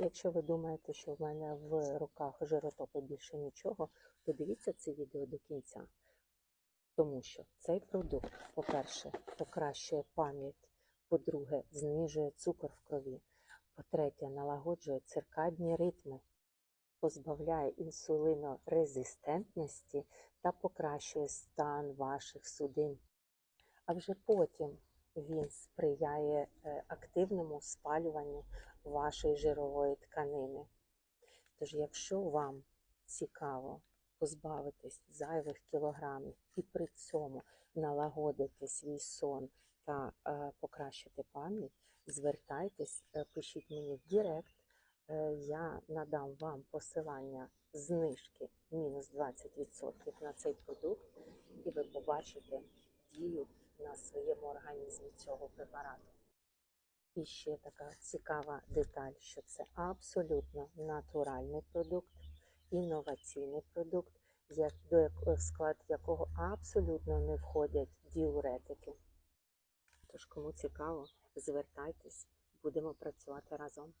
Якщо ви думаєте, що в мене в руках жиротопи більше нічого, то дивіться це відео до кінця. Тому що цей продукт, по-перше, покращує пам'ять, по-друге, знижує цукор в крові, по-третє, налагоджує циркадні ритми, позбавляє інсулінорезистентності та покращує стан ваших судин. А вже потім він сприяє е, активному спалюванню вашої жирової тканини. Тож, якщо вам цікаво позбавитись зайвих кілограмів і при цьому налагодити свій сон та е, покращити пам'ять, звертайтесь, е, пишіть мені в Директ. Я надам вам посилання знижки мінус 20% на цей продукт, і ви побачите дію своєму організмі цього препарату. І ще така цікава деталь, що це абсолютно натуральний продукт, інноваційний продукт, в склад якого абсолютно не входять діуретики. Тож, кому цікаво, звертайтесь, будемо працювати разом.